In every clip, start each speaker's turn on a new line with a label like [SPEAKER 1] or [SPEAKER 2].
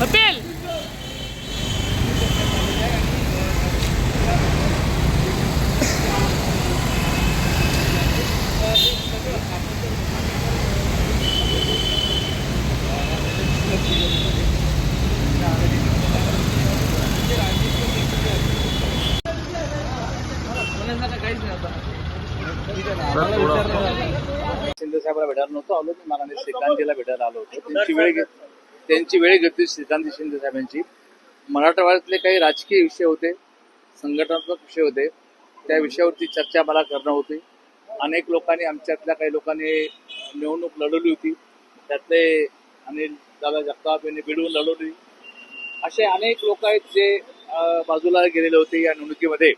[SPEAKER 1] कपिल
[SPEAKER 2] शिंदे साहेबांना भेटायला नव्हतो आलो मी मला श्रीकांतजीला भेटायला आलो होतो. त्यांची वेळ घेतली. त्यांची वेळ घेतली श्रीकांत शिंदे साहेबांची. मराठवाड्यातले काही राजकीय विषय होते संघटनात्मक विषय होते त्या विषयावरती चर्चा मला करणं होती. अनेक लोकांनी आमच्यातल्या काही लोकांनी निवडणूक लढवली होती. त्यातले अनिल दादा जगताप यांनी बिडवून लढवली. असे अनेक लोक आहेत जे बाजूला गेलेले होते या निवडणुकीमध्ये.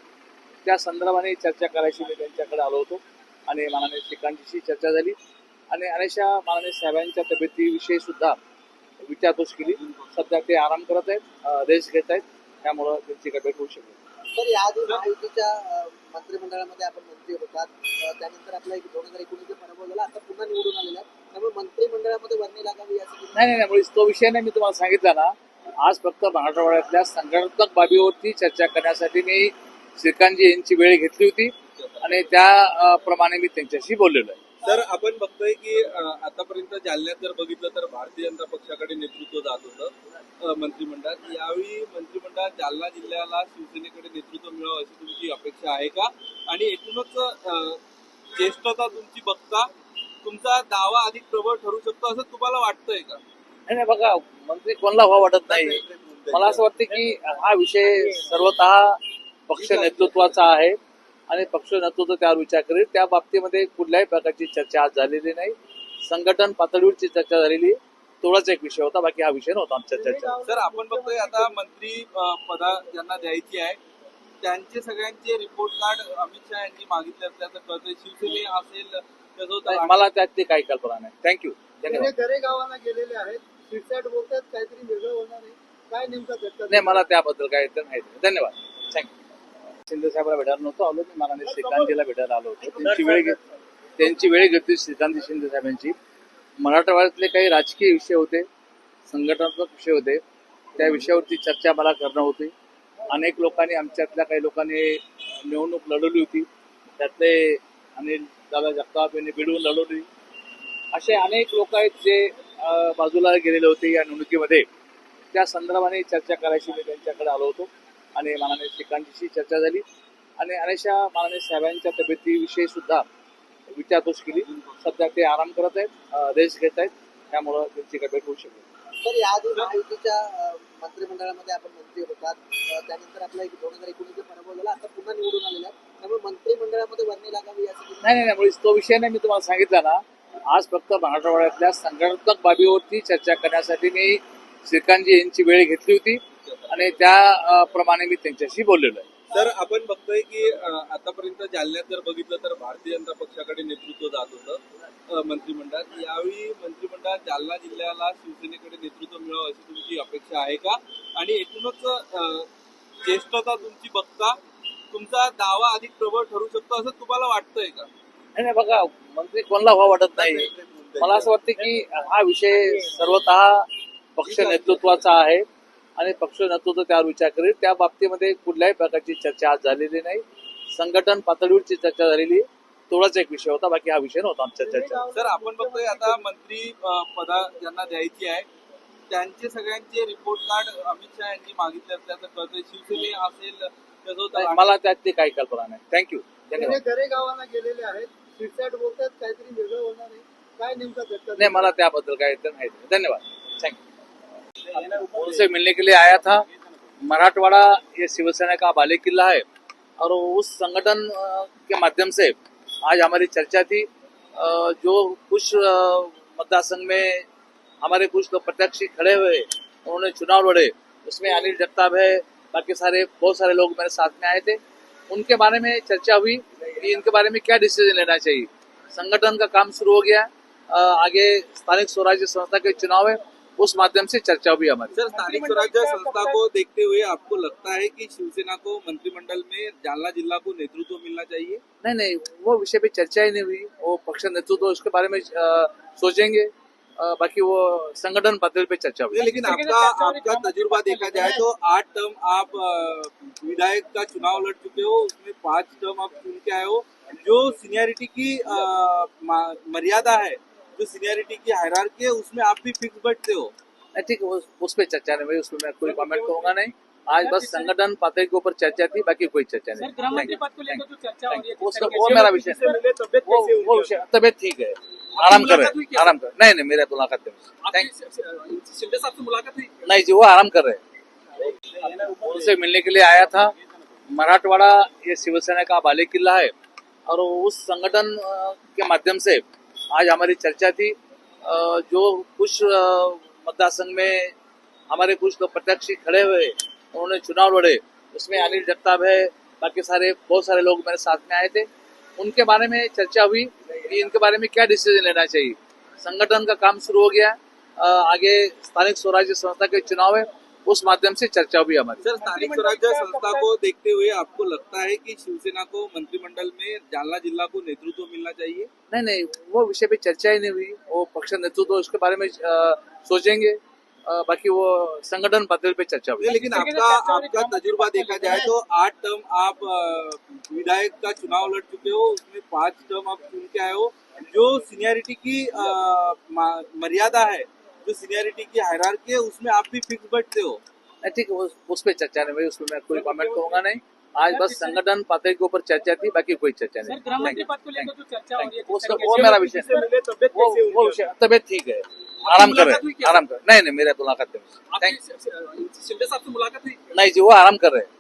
[SPEAKER 2] त्या संदर्भाने चर्चा करायची मी त्यांच्याकडे आलो होतो आणि माननीय श्रीकांतजीशी चर्चा झाली. आणि अनेकशा माननीय साहेबांच्या तब्येतीविषयी सुद्धा विचारपूस केली. सध्या ते आराम करत आहेत रेस्ट घेत आहेत. त्यामुळं त्यांची काही भेट होऊ शकते
[SPEAKER 3] तर याआधी महायुतीच्या मंत्रिमंडळामध्ये आपण मंत्री होतात. त्यानंतर आपला एक दोन हजार एकोणीसचा पराभव झाला. आता पुन्हा निवडून आलेला आहे त्यामुळे मंत्रिमंडळामध्ये वर्णी लागावी यासाठी
[SPEAKER 2] नाही नाही नाही मुळीच तो विषय नाही मी तुम्हाला सांगितला ना. आज फक्त मराठवाड्यातल्या संघटनात्मक बाबीवरती चर्चा करण्यासाठी मी श्रीकांतजी यांची वेळ घेतली होती. आणि त्या अं, प्रमाणे मी त्यांच्याशी बोललेलो आहे.
[SPEAKER 4] तर आपण बघतोय की आतापर्यंत जालन्यात जर बघितलं तर भारतीय जनता पक्षाकडे नेतृत्व जात होतं मंत्रिमंडळात. यावेळी मंत्रिमंडळात जालना जिल्ह्याला शिवसेनेकडे नेतृत्व मिळावं अशी तुमची अपेक्षा आहे का? आणि एकूणच ज्येष्ठता तुमची बघता तुमचा दावा अधिक प्रबळ ठरू शकतो असं तुम्हाला वाटतंय का?
[SPEAKER 2] नाही बघा मंत्री कोणाला व्हावं वाटत नाही. मला असं वाटतं की हा विषय सर्वतः पक्ष नेतृत्वाचा आहे. आणि पक्ष नेतृत्व त्यावर विचार करेल. त्या बाबतीमध्ये कुठल्याही प्रकारची चर्चा आज झालेली नाही. संघटन पातळीवरची चर्चा झालेली. तेवढाच एक विषय होता. बाकी हा विषय नव्हता आमच्या चर्चा
[SPEAKER 4] सर आपण बघतोय आता मंत्री पदा ज्यांना द्यायची आहे त्यांचे सगळ्यांचे रिपोर्ट कार्ड अमित शहा यांनी मागितले असल्याचं कळतंय. शिवसेने असेल
[SPEAKER 2] मला त्यात ते काही कल्पना नाही. थँक्यू धन्यवाद.
[SPEAKER 3] गावाला गेलेले आहेत शिरसाट बोलतात काहीतरी वेगळं होणार आहे. काय नेमका
[SPEAKER 2] नाही मला त्याबद्दल काय तर माहिती नाही. धन्यवाद. थँक्यू शिंदे साहेबांना भेटायला नव्हतो आलो मी. माननीय श्रीकांतजीला भेटायला आलो होतो. त्यांची वेळ घेत त्यांची वेळ घेतली श्रीकांत शिंदे साहेबांची मराठवाड्यातले काही राजकीय विषय होते संघटनात्मक विषय होते त्या विषयावरती चर्चा मला करणं होती. अनेक लोकांनी आमच्यातल्या काही लोकांनी निवडणूक लढवली होती. त्यातले अनिल दादा जगताप यांनी बिडवून लढवली. असे अनेक लोक आहेत जे बाजूला गेलेले होते या निवडणुकीमध्ये. त्या संदर्भाने चर्चा करायची मी त्यांच्याकडे आलो होतो. आणि माननीय श्रीकांतजीशी चर्चा झाली. आणि अनेकशा माननीय साहेबांच्या तब्येतीविषयी सुद्धा विचारपूस केली. सध्या ते आराम करत आहेत रेस्ट घेत आहेत. त्यामुळं त्यांची भेट होऊ शकते.
[SPEAKER 3] तर याआधी महायुतीच्या मंत्रिमंडळामध्ये आपण मंत्री होतात. त्यानंतर आपला एक दोन हजार एकोणीसचा पराभव झाला. आता पुन्हा निवडून आलेला आहे. त्यामुळे मंत्रिमंडळामध्ये वर्णी लागावी यासाठी
[SPEAKER 2] नाही नाही नाही. मुळीच तो विषय नाही मी तुम्हाला सांगितला ना. आज फक्त मराठवाड्यातल्या संघटनात्मक बाबीवरती चर्चा करण्यासाठी मी श्रीकांतजी यांची वेळ घेतली होती. आणि त्या अं, प्रमाणे मी त्यांच्याशी बोललेलो आहे.
[SPEAKER 4] तर आपण बघतोय की आतापर्यंत जालन्यात जर बघितलं तर भारतीय जनता पक्षाकडे नेतृत्व जात होतं मंत्रिमंडळात. यावेळी मंत्रिमंडळात जालना जिल्ह्याला शिवसेनेकडे नेतृत्व मिळावं अशी तुमची अपेक्षा आहे का? आणि एकूणच ज्येष्ठता तुमची बघता तुमचा दावा अधिक प्रबळ ठरू शकतो असं तुम्हाला वाटतंय का?
[SPEAKER 2] नाही नाही बघा मंत्री कोणाला व्हावं वाटत नाही. मला असं वाटतं की हा विषय सर्वतः पक्ष नेतृत्वाचा आहे. आणि पक्ष नेतृत्व त्यावर विचार करेल. त्या बाबतीमध्ये कुठल्याही प्रकारची चर्चा आज झालेली नाही. संघटन पातळीवरची चर्चा झालेली तेवढाच एक विषय होता. बाकी हा विषय नव्हता आमच्या चर्चा
[SPEAKER 4] सर आपण बघतोय आता मंत्री पदा ज्यांना द्यायची आहे त्यांचे सगळ्यांचे रिपोर्ट कार्ड अमित शहा यांनी मागितले असल्याचं कळतंय शिवसेने असेल त्याचं
[SPEAKER 2] मला त्यात ते काही कल्पना नाही. थँक्यू धन्यवाद.
[SPEAKER 3] घरे गावाला गेलेले आहेत बोलतात काहीतरी वेगळं होणार आहे. काय नेमका
[SPEAKER 2] नहीं मला त्याबद्दल काय माहिती नहीं। धन्यवाद. उनसे मिलने के लिए आया था। मराठवाड़ा ये शिवसेना का बाले किला है और उस संगठन के माध्यम से आज हमारी चर्चा थी। जो कुछ मतदार संघ में हमारे कुछ लोग प्रत्याशी खड़े हुए, उन्होंने चुनाव लड़े, उसमें अनिल जगताप है, बाकी सारे, बहुत सारे लोग मेरे साथ में आए थे। उनके बारे में चर्चा हुई कि इनके बारे में क्या डिसीज़न लेना चाहिए। संगठन का काम शुरू हो गया आगे स्थानिक स्वराज्य संस्था के चुनाव है। उस माध्यम से चर्चा हुई हमारी।
[SPEAKER 4] सर स्थानिक स्वराज्य संस्था को देखते हुए आपको लगता है कि शिवसेना को मंत्रिमंडल में जालना जिला को नेतृत्व मिलना चाहिए?
[SPEAKER 2] नहीं नहीं वो विषय पे चर्चा ही नहीं हुई। वो पक्ष नेतृत्व उसके बारे में सोचेंगे। बाकी वो संगठन पातळी पे चर्चा हुई।
[SPEAKER 4] लेकिन आपका आपका तजुर्बा देखा जाए तो आठ टर्म आप विधायक का चुनाव लड़ चुके हो उसमें पाँच टर्म आप चुन के आए हो। जो सीनियरिटी की मर्यादा है जो सीनियरिटी की हायरार्की है उसमें आप भी फिक्स बैठते हो।
[SPEAKER 2] ठीक है, उस, पर चर्चा नहीं हुई उसमें मैं कोई कमेंट करूँगा नहीं। आज बस संगठन पातळी के ऊपर चर्चा थी बाकी कोई चर्चा नहीं।
[SPEAKER 1] हो है
[SPEAKER 2] वो मेरा विषय वो? विषय तबियत ठीक है। आराम कर रहे
[SPEAKER 1] क्या?
[SPEAKER 2] आराम कर नहीं नहीं मेरे मुलाकात नहीं जी वो आराम कर रहे हैं। उनसे मिलने के लिए आया था। मराठवाड़ा ये शिवसेना का बाले किला है। और उस संगठन के माध्यम से आज हमारी चर्चा थी जो कुछ मतदार संघ में हमारे कुछ लोग प्रत्याशी खड़े हुए, उन्होंने चुनाव लड़े, उसमें अनिल जगताप है, बाकी सारे, बहुत सारे लोग मेरे साथ में आए थे। उनके बारे में चर्चा हुई कि इनके बारे में क्या डिसीज़न लेना चाहिए। संगठन का काम शुरू हो गया आगे स्थानिक स्वराज्य संस्था के चुनाव है। उस माध्यम से चर्चा हुई हमारी।
[SPEAKER 4] सर स्थानीय स्वराज्य संस्था को देखते हुए आपको लगता है कि शिवसेना को मंत्रिमंडल में जालना जिला को नेतृत्व मिलना चाहिए?
[SPEAKER 2] नहीं नहीं वो विषय पे चर्चा ही नहीं हुई। वो पक्ष नेतृत्व उसके बारे में सोचेंगे। बाकी वो संगठन पातळी पे चर्चा हुई।
[SPEAKER 4] लेकिन आपका आपका तजुर्बा देखा जाए तो आठ टर्म आप विधायक का चुनाव लड़ चुके हो उसमें पाँच टर्म आप चुन के आए हो। जो सीनियरिटी की मर्यादा है जो सीनियरिटी की हायरार्की है उसमें आप भी फिक्स बैठते हो।
[SPEAKER 2] ठीक है, उस, पर चर्चा नहीं हुई उसमें मैं कोई कमेंट करूँगा नहीं। आज बस संगठन पातळी के ऊपर चर्चा थी बाकी कोई चर्चा नहीं।
[SPEAKER 1] हो है
[SPEAKER 2] वो मेरा विषय वो? विषय तबियत ठीक है। आराम कर रहे
[SPEAKER 1] क्या?
[SPEAKER 2] आराम कर नहीं नहीं मेरे मुलाकात थैंक
[SPEAKER 1] शिंदे साहब से मुलाकात
[SPEAKER 2] नहीं जी वो आराम कर रहे हैं।